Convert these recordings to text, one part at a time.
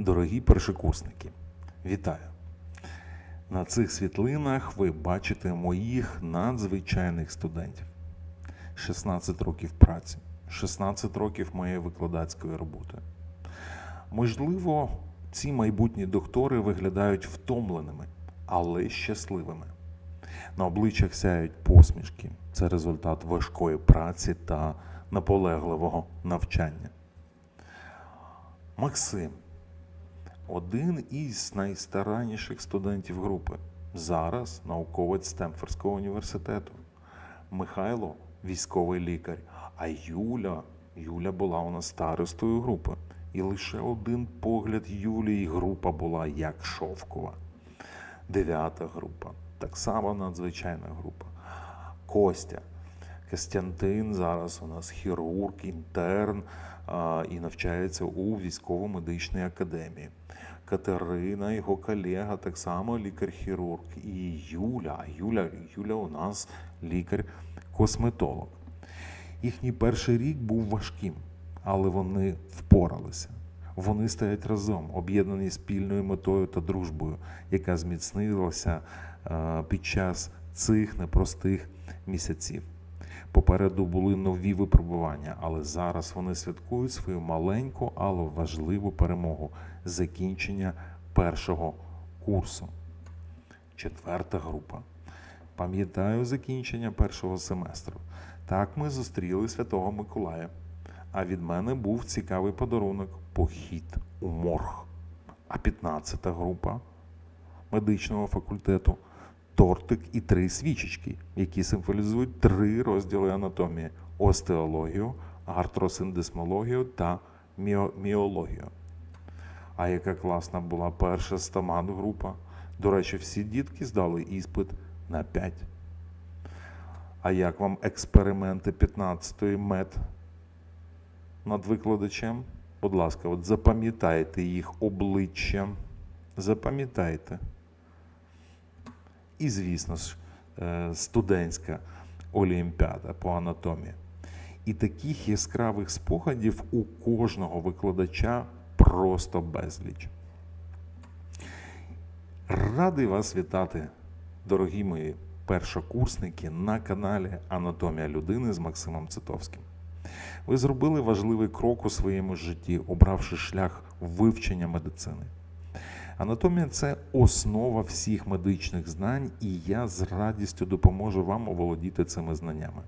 Дорогі першокурсники, вітаю! На цих світлинах ви бачите моїх надзвичайних студентів. 16 років праці, 16 років моєї викладацької роботи. Можливо, ці майбутні доктори виглядають втомленими, але щасливими. На обличчях сяють посмішки. Це результат важкої праці та наполегливого навчання. Максим один із найстаранніших студентів групи. Зараз науковець Стемфордського університету. Михайло військовий лікар. А Юля, Юля була у нас старостою групи. І лише один погляд Юлії група була як шовкова. Дев'ята група. Так само надзвичайна група. Костя. Костянтин зараз у нас хірург, інтерн і навчається у військово-медичній академії. Катерина, його колега, так само лікар-хірург. І Юля. Юля, Юля у нас лікар-косметолог. Їхній перший рік був важким, але вони впоралися. Вони стоять разом, об'єднані спільною метою та дружбою, яка зміцнилася під час цих непростих місяців. Попереду були нові випробування, але зараз вони святкують свою маленьку, але важливу перемогу закінчення першого курсу. Четверта група. Пам'ятаю закінчення першого семестру. Так ми зустріли Святого Миколая. А від мене був цікавий подарунок похід у морг. А 15-та група медичного факультету тортик і три свічечки, які символізують три розділи анатомії: остеологію, артросиндесмологію та міо- міологію. А яка класна була перша стомат група. До речі, всі дітки здали іспит на 5. А як вам експерименти 15-ї мед над викладачем? Будь ласка, от запам'ятайте їх обличчя. Запам'ятайте. І, звісно ж, е, студентська олімпіада по анатомії. І таких яскравих спогадів у кожного викладача просто безліч. Радий вас вітати, дорогі мої першокурсники, на каналі Анатомія людини з Максимом Цитовським. Ви зробили важливий крок у своєму житті, обравши шлях вивчення медицини. Анатомія це основа всіх медичних знань, і я з радістю допоможу вам оволодіти цими знаннями.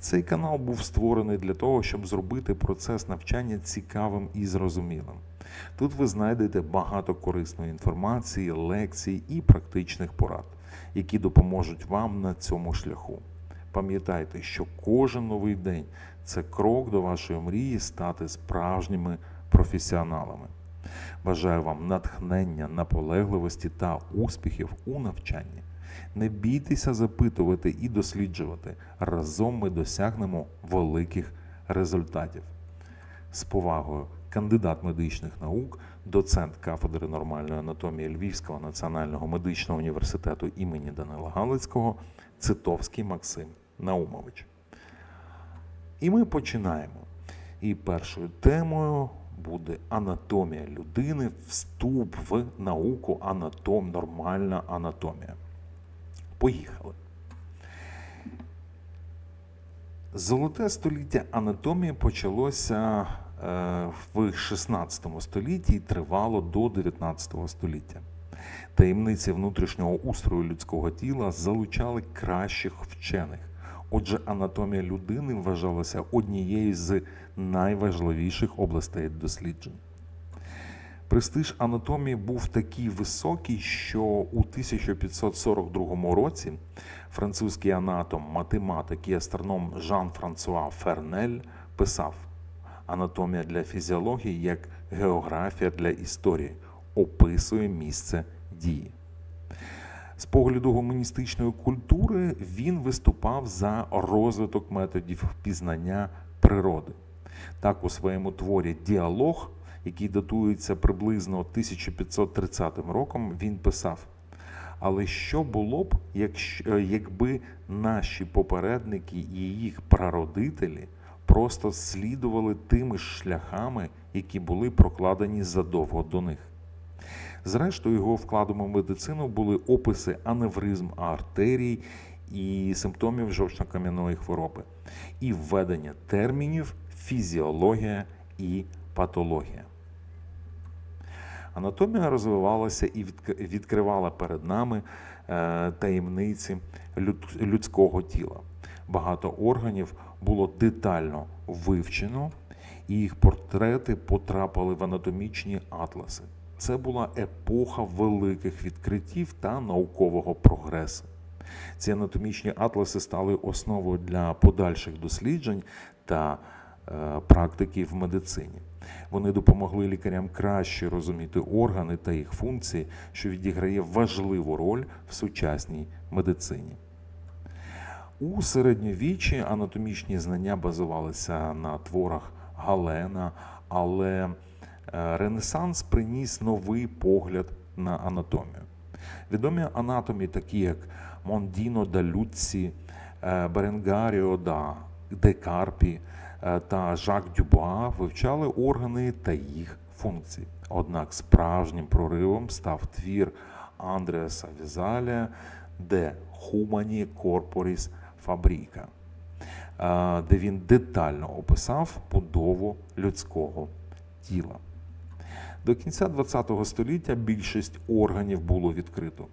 Цей канал був створений для того, щоб зробити процес навчання цікавим і зрозумілим. Тут ви знайдете багато корисної інформації, лекцій і практичних порад, які допоможуть вам на цьому шляху. Пам'ятайте, що кожен новий день це крок до вашої мрії стати справжніми професіоналами. Бажаю вам натхнення, наполегливості та успіхів у навчанні. Не бійтеся запитувати і досліджувати. Разом ми досягнемо великих результатів. З повагою, кандидат медичних наук, доцент кафедри нормальної анатомії Львівського національного медичного університету імені Данила Галицького, Цитовський Максим Наумович. І ми починаємо. І першою темою буде анатомія людини, вступ в науку анатом, нормальна анатомія. Поїхали. Золоте століття анатомії почалося е, в 16 столітті і тривало до 19 століття. Таємниці внутрішнього устрою людського тіла залучали кращих вчених. Отже, анатомія людини вважалася однією з найважливіших областей досліджень. Престиж анатомії був такий високий, що у 1542 році французький анатом, математик і астроном Жан-Франсуа Фернель писав: Анатомія для фізіології як географія для історії описує місце дії. З погляду гуманістичної культури він виступав за розвиток методів пізнання природи. Так, у своєму творі Діалог, який датується приблизно 1530 роком, він писав: Але що було б, якщо, якби наші попередники і їх прародителі просто слідували тими ж шляхами, які були прокладені задовго до них. Зрештою, його вкладом у медицину були описи аневризм артерій і симптомів жовчно-кам'яної хвороби, і введення термінів фізіологія і патологія. Анатомія розвивалася і відкривала перед нами е, таємниці людського тіла. Багато органів було детально вивчено, і їх портрети потрапили в анатомічні атласи. Це була епоха великих відкриттів та наукового прогресу. Ці анатомічні атласи стали основою для подальших досліджень та е, практики в медицині. Вони допомогли лікарям краще розуміти органи та їх функції, що відіграє важливу роль в сучасній медицині. У середньовіччі анатомічні знання базувалися на творах Галена, але Ренесанс приніс новий погляд на анатомію. Відомі анатомі, такі як Мондіно да Люцці, е, Беренгаріо да Декарпі е, та Жак Дюбуа вивчали органи та їх функції. Однак справжнім проривом став твір Андреаса Візаля де Corporis Fabrica, е, де він детально описав будову людського тіла. До кінця ХХ століття більшість органів було відкрито,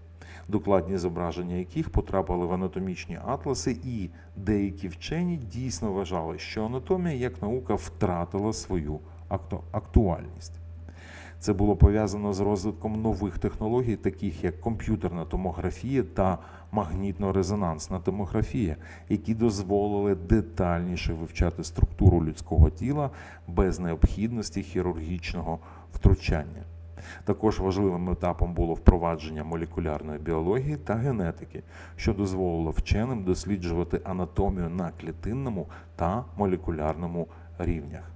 докладні зображення яких потрапили в анатомічні атласи, і деякі вчені дійсно вважали, що анатомія як наука втратила свою акту- актуальність. Це було пов'язано з розвитком нових технологій, таких як комп'ютерна томографія та магнітно-резонансна томографія, які дозволили детальніше вивчати структуру людського тіла без необхідності хірургічного втручання. Також важливим етапом було впровадження молекулярної біології та генетики, що дозволило вченим досліджувати анатомію на клітинному та молекулярному рівнях.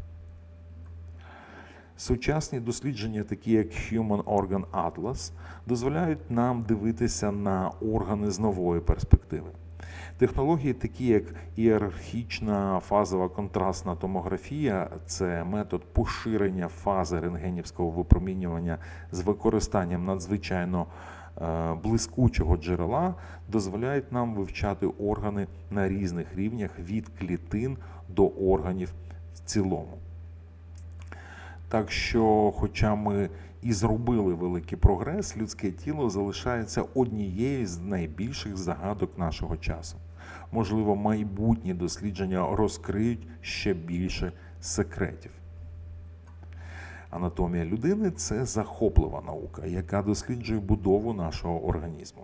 Сучасні дослідження, такі як Human Organ Atlas, дозволяють нам дивитися на органи з нової перспективи. Технології, такі як ієрархічна фазова контрастна томографія, це метод поширення фази рентгенівського випромінювання з використанням надзвичайно е, блискучого джерела, дозволяють нам вивчати органи на різних рівнях від клітин до органів в цілому. Так що, хоча ми і зробили великий прогрес, людське тіло залишається однією з найбільших загадок нашого часу. Можливо, майбутні дослідження розкриють ще більше секретів. Анатомія людини це захоплива наука, яка досліджує будову нашого організму.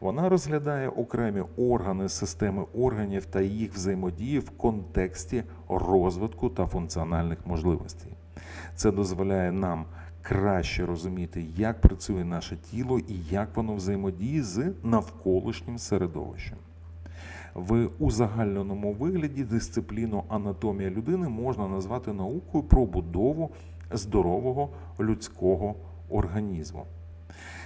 Вона розглядає окремі органи системи органів та їх взаємодії в контексті розвитку та функціональних можливостей. Це дозволяє нам краще розуміти, як працює наше тіло і як воно взаємодіє з навколишнім середовищем. В узагальненому вигляді дисципліну анатомія людини можна назвати наукою про будову здорового людського організму.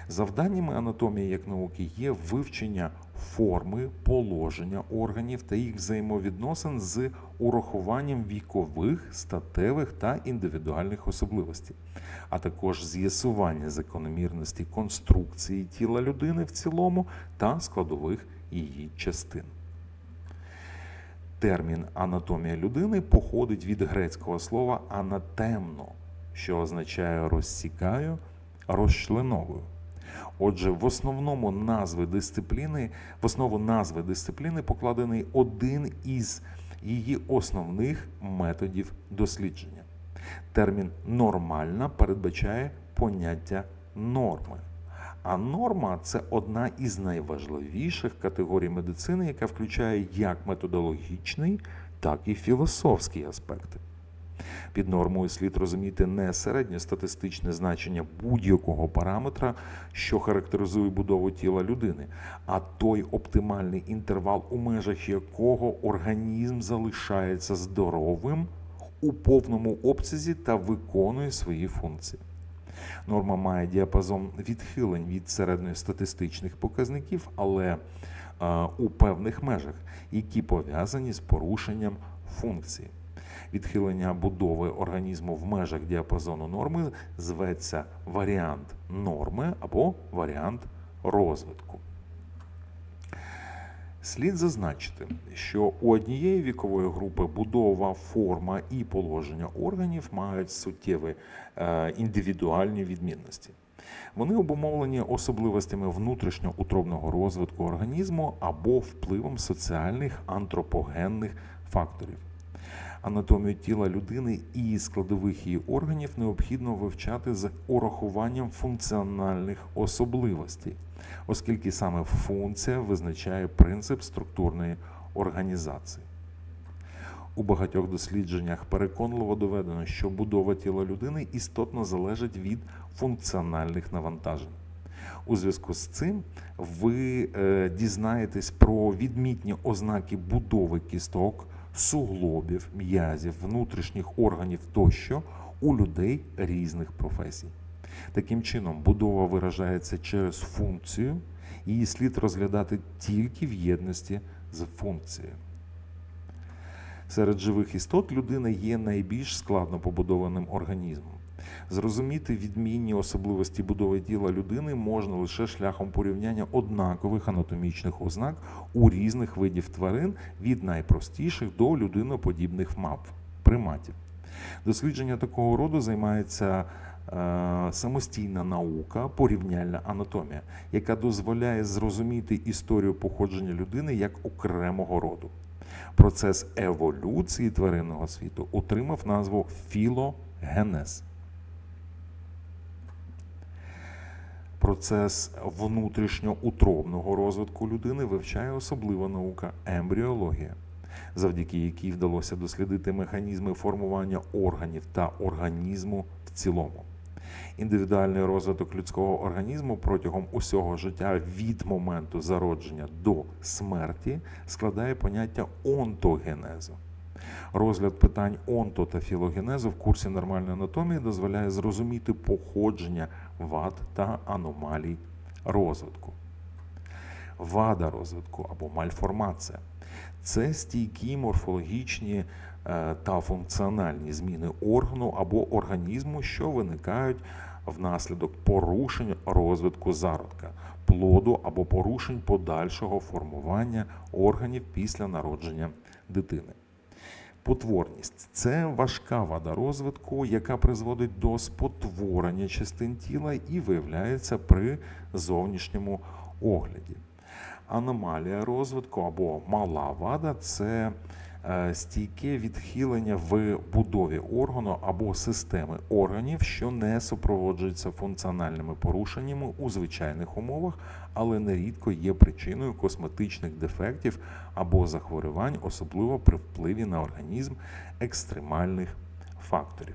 Завданнями анатомії як науки є вивчення форми, положення органів та їх взаємовідносин з урахуванням вікових, статевих та індивідуальних особливостей, а також з'ясування закономірності конструкції тіла людини в цілому та складових її частин. Термін анатомія людини походить від грецького слова анатемно, що означає розсікаю, розчленовую. Отже, в основному назви дисципліни, в основу назви дисципліни покладений один із її основних методів дослідження. Термін нормальна передбачає поняття норми. А норма це одна із найважливіших категорій медицини, яка включає як методологічний, так і філософський аспекти. Під нормою слід розуміти не середньостатистичне значення будь-якого параметра, що характеризує будову тіла людини, а той оптимальний інтервал, у межах якого організм залишається здоровим у повному обсязі та виконує свої функції. Норма має діапазон відхилень від середньостатистичних показників, але е, у певних межах, які пов'язані з порушенням функції. Відхилення будови організму в межах діапазону норми зветься варіант норми або варіант розвитку. Слід зазначити, що у однієї вікової групи будова, форма і положення органів мають суттєві е, індивідуальні відмінності. Вони обумовлені особливостями внутрішньоутробного розвитку організму або впливом соціальних антропогенних факторів. Анатомію тіла людини і складових її органів необхідно вивчати з урахуванням функціональних особливостей, оскільки саме функція визначає принцип структурної організації. У багатьох дослідженнях переконливо доведено, що будова тіла людини істотно залежить від функціональних навантажень. У зв'язку з цим ви е, дізнаєтесь про відмітні ознаки будови кісток, суглобів, м'язів, внутрішніх органів тощо у людей різних професій. Таким чином, будова виражається через функцію, її слід розглядати тільки в єдності з функцією. Серед живих істот людина є найбільш складно побудованим організмом. Зрозуміти відмінні особливості будови тіла людини можна лише шляхом порівняння однакових анатомічних ознак у різних видів тварин від найпростіших до людиноподібних мап приматів. Дослідження такого роду займається е, самостійна наука, порівняльна анатомія, яка дозволяє зрозуміти історію походження людини як окремого роду. Процес еволюції тваринного світу отримав назву філогенез. Процес внутрішньоутробного розвитку людини вивчає особлива наука ембріологія, завдяки якій вдалося дослідити механізми формування органів та організму в цілому. Індивідуальний розвиток людського організму протягом усього життя від моменту зародження до смерті складає поняття онтогенезу. Розгляд питань онто та філогенезу в курсі нормальної анатомії дозволяє зрозуміти походження вад та аномалій розвитку. Вада розвитку або мальформація це стійкі морфологічні е, та функціональні зміни органу або організму, що виникають внаслідок порушень розвитку зародка, плоду або порушень подальшого формування органів після народження дитини. Потворність це важка вада розвитку, яка призводить до спотворення частин тіла і виявляється при зовнішньому огляді. Аномалія розвитку або мала вада це стійке відхилення в будові органу або системи органів, що не супроводжуються функціональними порушеннями у звичайних умовах, але нерідко є причиною косметичних дефектів або захворювань, особливо при впливі на організм екстремальних факторів.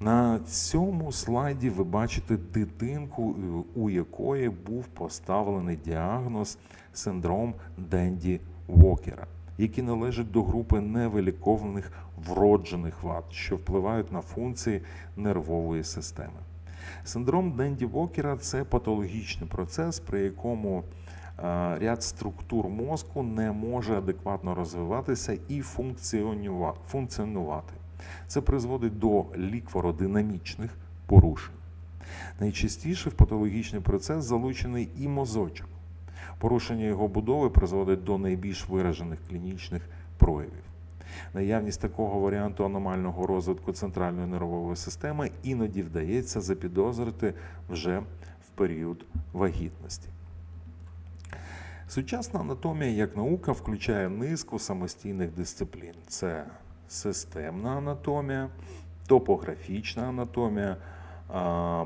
На цьому слайді ви бачите дитинку, е, у якої був поставлений діагноз синдром Денді Вокера, який належить до групи невилікованих вроджених вад, що впливають на функції нервової системи. Синдром Денді Вокера це патологічний процес, при якому е, ряд структур мозку не може адекватно розвиватися і функціонувати. Це призводить до ліквородинамічних порушень. Найчастіше в патологічний процес залучений і мозочок. Порушення його будови призводить до найбільш виражених клінічних проявів. Наявність такого варіанту аномального розвитку центральної нервової системи іноді вдається запідозрити вже в період вагітності. Сучасна анатомія як наука включає низку самостійних дисциплін: це системна анатомія, топографічна анатомія,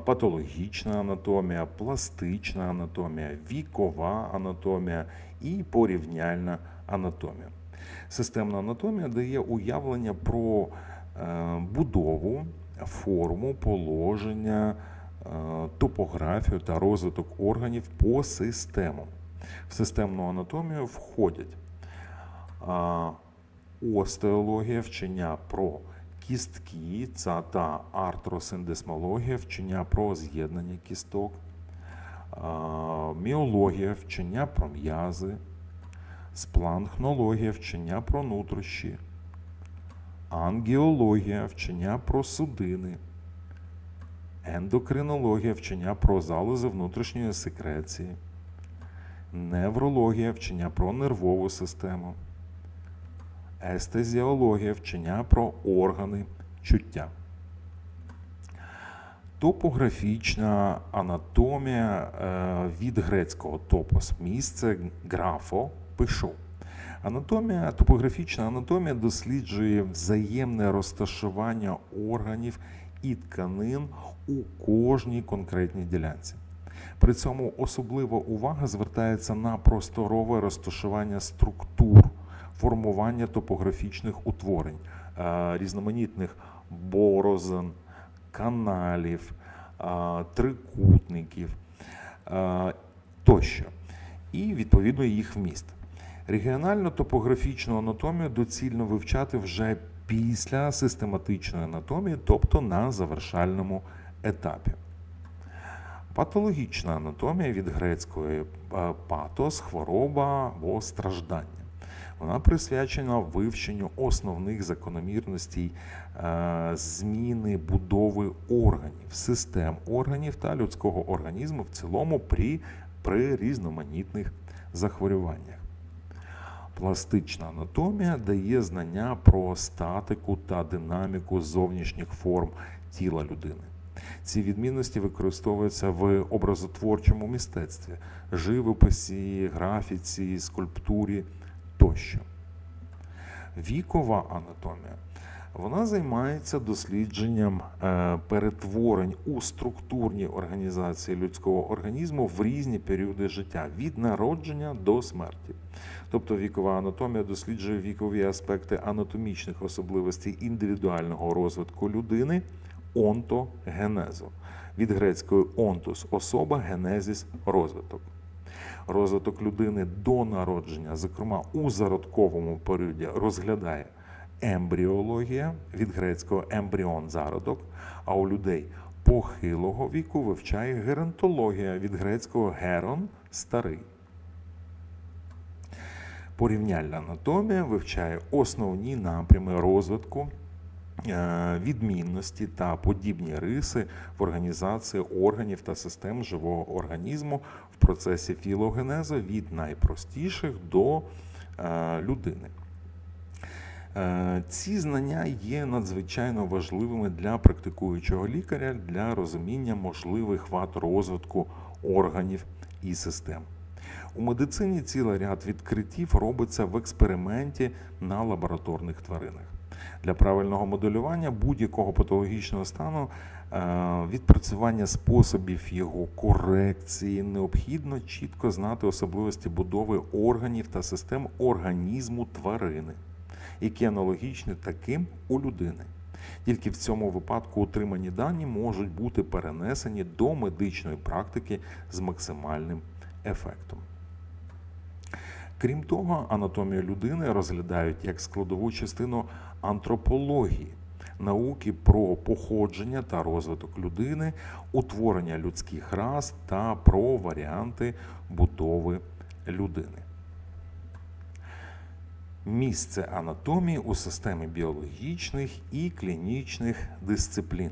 патологічна анатомія, пластична анатомія, вікова анатомія і порівняльна анатомія. Системна анатомія дає уявлення про е, будову, форму, положення, е, топографію та розвиток органів по системам. В системну анатомію входять остеологія, вчення про кістки та артросиндесмологія, вчення про з'єднання кісток, міологія, вчення про м'язи, спланхнологія, вчення про нутрощі, ангіологія вчення про судини, ендокринологія вчення про залози внутрішньої секреції, неврологія вчення про нервову систему, естезіологія вчення про органи чуття. Топографічна анатомія е, від грецького топос місце графо пишу. Анатомія, топографічна анатомія досліджує взаємне розташування органів і тканин у кожній конкретній ділянці. При цьому особлива увага звертається на просторове розташування структур, формування топографічних утворень, е, різноманітних борозен, каналів, е, трикутників е, тощо, і відповідно їх вміст. Регіональну топографічну анатомію доцільно вивчати вже після систематичної анатомії, тобто на завершальному етапі. Патологічна анатомія від грецької патос, хвороба або страждання. Вона присвячена вивченню основних закономірностей е, зміни будови органів, систем органів та людського організму в цілому при, при різноманітних захворюваннях. Пластична анатомія дає знання про статику та динаміку зовнішніх форм тіла людини. Ці відмінності використовуються в образотворчому мистецтві, живописі, графіці, скульптурі тощо. Вікова анатомія. Вона займається дослідженням е, перетворень у структурні організації людського організму в різні періоди життя від народження до смерті. Тобто вікова анатомія досліджує вікові аспекти анатомічних особливостей індивідуального розвитку людини онтогенезу. Від грецької онтос особа, генезіс розвиток. Розвиток людини до народження, зокрема у зародковому періоді, розглядає ембріологія від грецького ембріон зародок, а у людей похилого віку вивчає геронтологія від грецького герон старий. Порівняльна анатомія вивчає основні напрями розвитку, відмінності та подібні риси в організації органів та систем живого організму в процесі філогенезу від найпростіших до е, людини. Е, Ці знання є надзвичайно важливими для практикуючого лікаря для розуміння можливих вад розвитку органів і систем. У медицині цілий ряд відкриттів робиться в експерименті на лабораторних тваринах. Для правильного моделювання будь-якого патологічного стану е, відпрацювання способів його корекції необхідно чітко знати особливості будови органів та систем організму тварини, які аналогічні таким у людини. Тільки в цьому випадку отримані дані можуть бути перенесені до медичної практики з максимальним ефектом. Крім того, анатомію людини розглядають як складову частину антропології, науки про походження та розвиток людини, утворення людських рас та про варіанти будови людини. Місце анатомії у системі біологічних і клінічних дисциплін.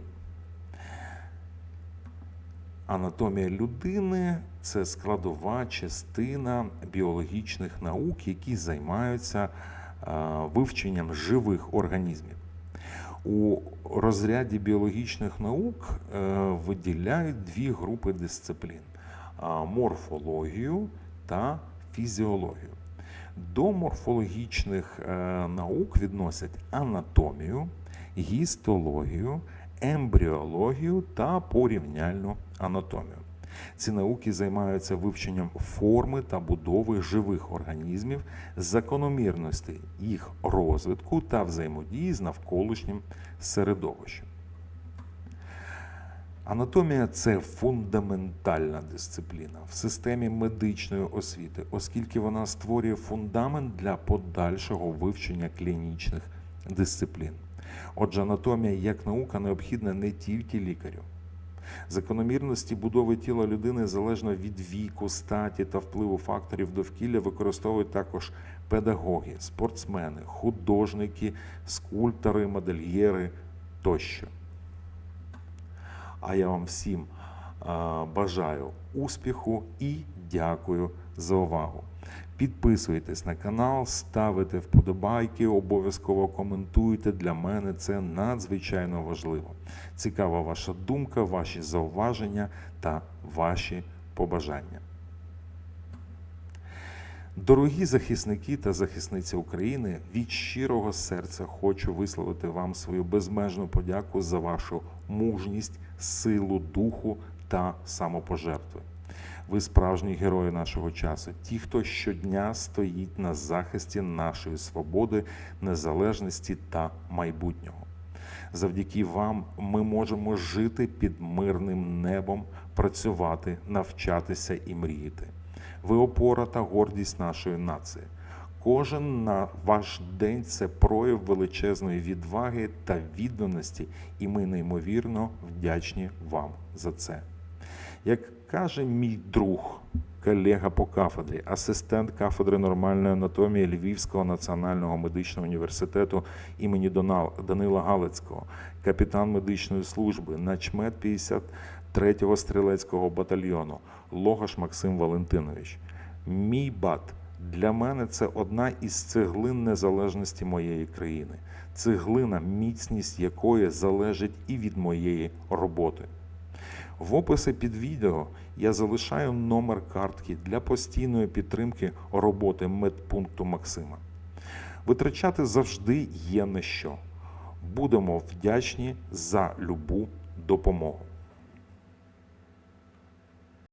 Анатомія людини це складова частина біологічних наук, які займаються е, вивченням живих організмів. У розряді біологічних наук е, виділяють дві групи дисциплін: морфологію та фізіологію. До морфологічних е, наук відносять анатомію, гістологію, ембріологію та порівняльну анатомію. Ці науки займаються вивченням форми та будови живих організмів, закономірностей їх розвитку та взаємодії з навколишнім середовищем. Анатомія це фундаментальна дисципліна в системі медичної освіти, оскільки вона створює фундамент для подальшого вивчення клінічних дисциплін. Отже, анатомія як наука необхідна не тільки лікарю, Закономірності будови тіла людини залежно від віку, статі та впливу факторів довкілля використовують також педагоги, спортсмени, художники, скульптори, модельєри тощо. А я вам всім е, бажаю успіху і дякую за увагу. Підписуйтесь на канал, ставите вподобайки, обов'язково коментуйте. Для мене це надзвичайно важливо. Цікава ваша думка, ваші зауваження та ваші побажання. Дорогі захисники та захисниці України, від щирого серця хочу висловити вам свою безмежну подяку за вашу мужність, силу духу та самопожертви. Ви справжні герої нашого часу, ті, хто щодня стоїть на захисті нашої свободи, незалежності та майбутнього. Завдяки вам ми можемо жити під мирним небом, працювати, навчатися і мріяти. Ви опора та гордість нашої нації. Кожен на ваш день це прояв величезної відваги та відданості, і ми неймовірно вдячні вам за це. Як каже мій друг, колега по кафедрі, асистент кафедри нормальної анатомії Львівського національного медичного університету імені Данила Галицького, капітан медичної служби, начмет 53-го стрілецького батальйону Логаш Максим Валентинович. Мій бат для мене це одна із цеглин незалежності моєї країни, цеглина, міцність якої залежить і від моєї роботи. В описі під відео я залишаю номер картки для постійної підтримки роботи медпункту Максима. Витрачати завжди є на що. Будемо вдячні за любу допомогу.